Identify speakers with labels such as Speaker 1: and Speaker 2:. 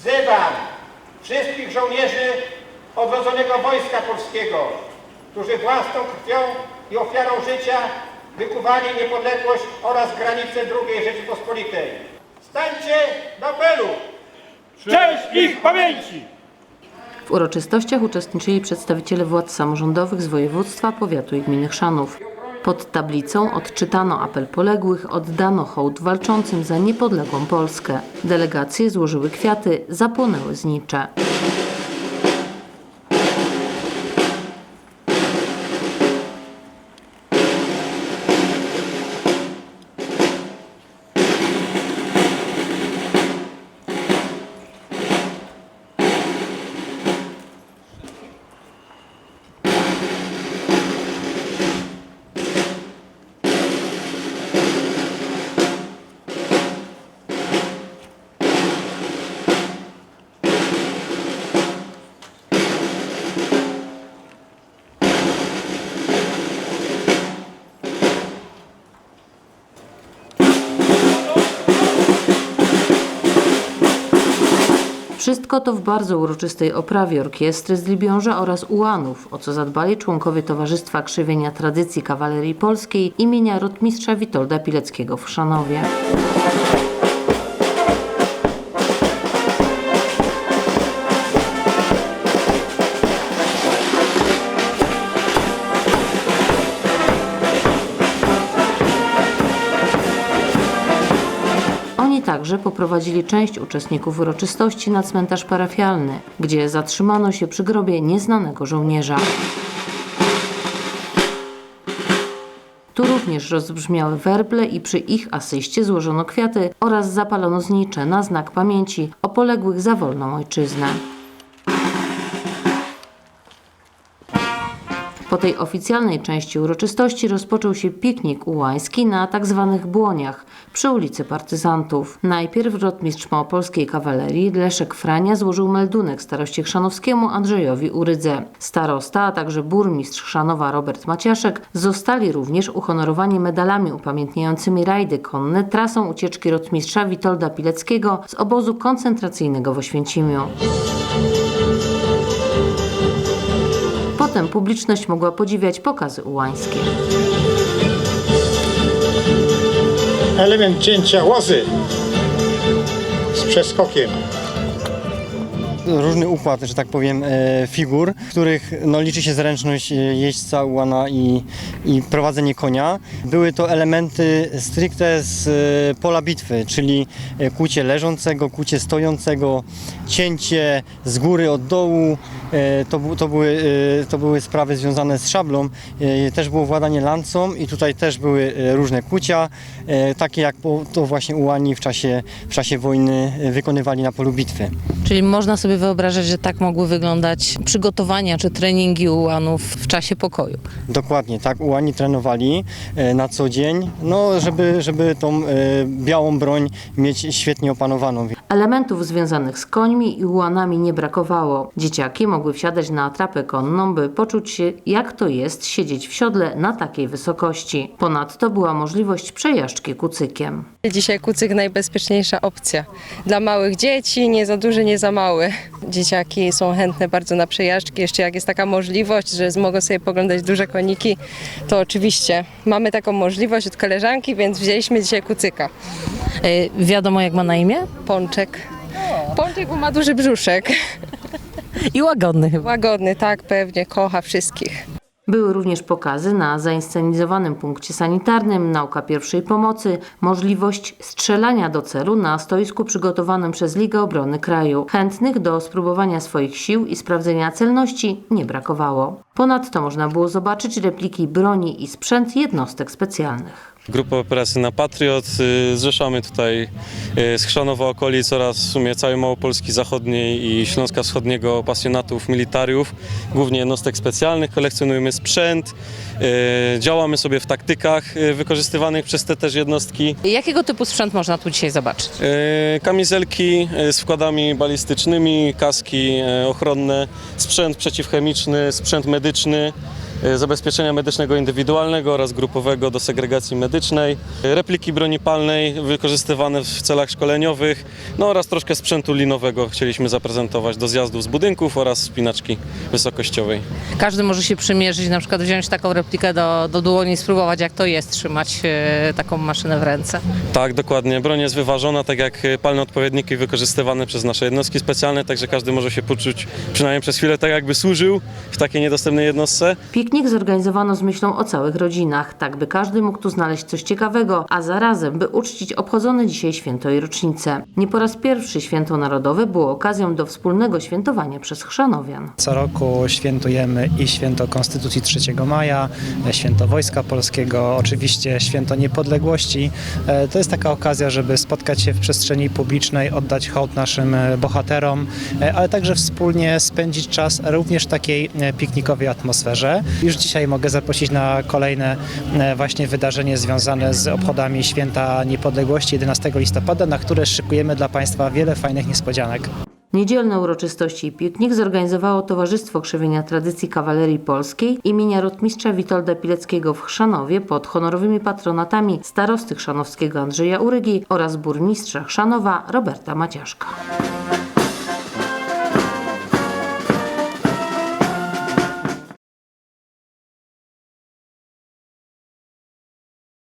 Speaker 1: Wzywam wszystkich żołnierzy odrodzonego Wojska Polskiego, którzy własną krwią i ofiarą życia wykuwali niepodległość oraz granice II Rzeczypospolitej. Stańcie na belu!
Speaker 2: Cześć ich pamięci!
Speaker 3: W uroczystościach uczestniczyli przedstawiciele władz samorządowych z województwa, powiatu i gminy Chrzanów. Pod tablicą odczytano apel poległych, oddano hołd walczącym za niepodległą Polskę. Delegacje złożyły kwiaty, zapłonęły znicze. Wszystko to w bardzo uroczystej oprawie orkiestry z Libiąża oraz ułanów, o co zadbali członkowie Towarzystwa Krzywienia Tradycji Kawalerii Polskiej imienia rotmistrza Witolda Pileckiego w Chrzanowie. Także poprowadzili część uczestników uroczystości na cmentarz parafialny, gdzie zatrzymano się przy grobie nieznanego żołnierza. Tu również rozbrzmiały werble i przy ich asyście złożono kwiaty oraz zapalono znicze na znak pamięci o poległych za wolną ojczyznę. Po tej oficjalnej części uroczystości rozpoczął się piknik ułański na tzw. błoniach przy ulicy Partyzantów. Najpierw rotmistrz małopolskiej kawalerii Leszek Frania złożył meldunek staroście chrzanowskiemu Andrzejowi Urydze. Starosta, a także burmistrz Chrzanowa Robert Maciaszek zostali również uhonorowani medalami upamiętniającymi rajdy konne trasą ucieczki rotmistrza Witolda Pileckiego z obozu koncentracyjnego w Oświęcimiu. Potem publiczność mogła podziwiać pokazy ułańskie.
Speaker 1: Element cięcia łozy z przeskokiem.
Speaker 4: Różny układ, że tak powiem, e, figur, w których no, liczy się zręczność e, jeźdźca, ułana i, i prowadzenie konia. Były to elementy stricte z e, pola bitwy, czyli kucie leżącego, kucie stojącego, cięcie z góry od dołu. To, to, były, to były sprawy związane z szablą. Też było władanie lancą i tutaj też były różne kucia, takie jak to właśnie ułani w czasie, w czasie wojny wykonywali na polu bitwy.
Speaker 5: Czyli można sobie wyobrażać, że tak mogły wyglądać przygotowania czy treningi ułanów w czasie pokoju.
Speaker 4: Dokładnie, tak. Ułani trenowali e, na co dzień, no, żeby, żeby tą e, białą broń mieć świetnie opanowaną.
Speaker 3: Elementów związanych z końmi i ułanami nie brakowało. Dzieciaki mogły wsiadać na atrapę konną, by poczuć się, jak to jest siedzieć w siodle na takiej wysokości. Ponadto była możliwość przejażdżki kucykiem.
Speaker 6: Dzisiaj kucyk najbezpieczniejsza opcja. Dla małych dzieci, nie za duży, nie za mały. Dzieciaki są chętne bardzo na przejażdżki. Jeszcze jak jest taka możliwość, że mogą sobie poglądać duże koniki, to oczywiście mamy taką możliwość od koleżanki, więc wzięliśmy dzisiaj kucyka.
Speaker 5: E, wiadomo, jak ma na imię?
Speaker 6: Pączek. Pączek, bo ma duży brzuszek.
Speaker 5: I łagodny chyba.
Speaker 6: Łagodny, tak, pewnie, kocha wszystkich.
Speaker 3: Były również pokazy na zainscenizowanym punkcie sanitarnym, nauka pierwszej pomocy, możliwość strzelania do celu na stoisku przygotowanym przez Ligę Obrony Kraju. Chętnych do spróbowania swoich sił i sprawdzenia celności nie brakowało. Ponadto można było zobaczyć repliki broni i sprzęt jednostek specjalnych.
Speaker 7: Grupa operacyjna Patriot. y, Zrzeszamy tutaj y, z Chrzanowa okolic oraz w sumie całej Małopolski Zachodniej i Śląska Wschodniego pasjonatów militariów, głównie jednostek specjalnych. Kolekcjonujemy sprzęt, y, działamy sobie w taktykach wykorzystywanych przez te też jednostki.
Speaker 5: Jakiego typu sprzęt można tu dzisiaj zobaczyć?
Speaker 7: Kamizelki z wkładami balistycznymi, kaski ochronne, sprzęt przeciwchemiczny, sprzęt medyczny. E, zabezpieczenia medycznego indywidualnego oraz grupowego do segregacji medycznej, e, repliki broni palnej wykorzystywane w celach szkoleniowych, no oraz troszkę sprzętu linowego chcieliśmy zaprezentować do zjazdów z budynków oraz spinaczki wysokościowej.
Speaker 5: Każdy może się przymierzyć, na przykład wziąć taką replikę do, do dłoni i spróbować jak to jest trzymać e, taką maszynę w ręce.
Speaker 7: Tak, dokładnie. Broń jest wyważona, tak jak palne odpowiedniki wykorzystywane przez nasze jednostki specjalne, także każdy może się poczuć przynajmniej przez chwilę tak, jakby służył w takiej niedostępnej jednostce.
Speaker 3: Piknik zorganizowano z myślą o całych rodzinach, tak by każdy mógł tu znaleźć coś ciekawego, a zarazem by uczcić obchodzone dzisiaj święto i rocznicę. Nie po raz pierwszy święto narodowe było okazją do wspólnego świętowania przez chrzanowian.
Speaker 8: Co roku świętujemy i święto Konstytucji 3 maja, e, święto Wojska Polskiego, oczywiście święto niepodległości. E, To jest taka okazja, żeby spotkać się w przestrzeni publicznej, oddać hołd naszym e, bohaterom, ale także wspólnie spędzić czas również w takiej piknikowej atmosferze. Już dzisiaj mogę zaprosić na kolejne e, właśnie wydarzenie związane z obchodami Święta Niepodległości 11 listopada, na które szykujemy dla Państwa wiele fajnych niespodzianek.
Speaker 3: Niedzielne uroczystości i piknik zorganizowało Towarzystwo Krzewienia Tradycji Kawalerii Polskiej imienia rotmistrza Witolda Pileckiego w Chrzanowie pod honorowymi patronatami starosty chrzanowskiego Andrzeja Urygi oraz burmistrza Chrzanowa Roberta Maciaszka.